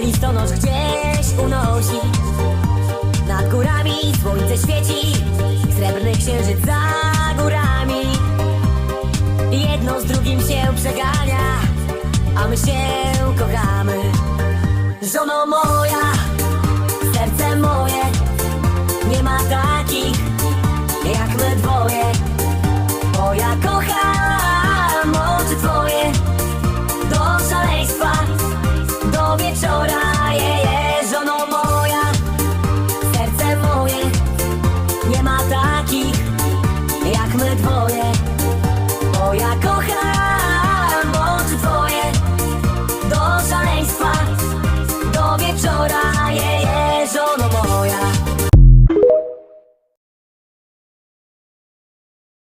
listonosz gdzieś unosi Nad górami słońce świeci Srebrny księżyc za górami. Jedno z drugim się przegania A my się kochamy. Żono moja, serce moje Nie ma takich jak my dwoje. Bo jako